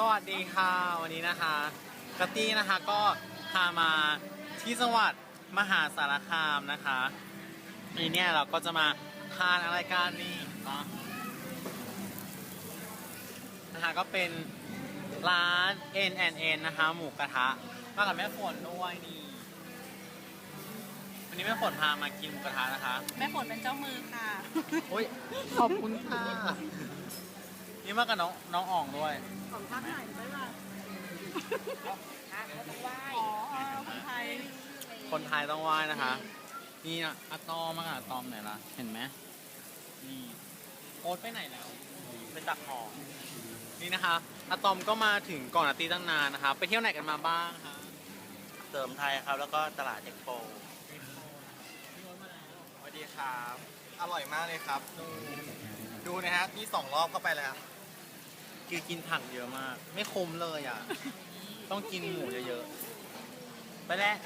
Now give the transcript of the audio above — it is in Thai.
สวัสดีค่ะวันนี้นะคะกตตี้นะคะก็พามาที่จังหวัดมหาสารคามนะคะวันนี้เนี่ยเราก็จะมาทานอะไรกันนี่เนาะนะคะก็เป็นร้าน N N N นะคะหมูกระทะมากับแม่ฝนด้วยนี่วันนี้แม่ฝนพามากินหมูกระทะนะคะ แม่ฝนเป็นเจ้ามือค่ะ โอ้ยขอบคุณค่ะ นี่มากับน้องน้องอ่องด้วย ของทักไหนไปล่ะอ๋อคนไทยคนไทยต้องไหว้นะคะ นี่อะอะตอมมากอะตอมไหนล่ะ เห็นไหมนี่โอ๊ตไปไหนแล้ว ไปตักของนี่นะคะอะตอมก็มาถึงก่อนอาตีตั้งนานนะคะ ไปเที่ยวไหนกันมาบ้างคะเสริมไทยครับ แล้วก็ตลาดเอ็กโปพี่โอ๊ตมาแล้วสวัสดีครับ อร่อยมากเลยครับ ดูดูนะฮะนี่สองรอบเข้าไปแล้ว คือกินผักเยอะมาก ไม่คุ้มเลยอะ ต้องกินหมูเยอะๆ ไปแล้ว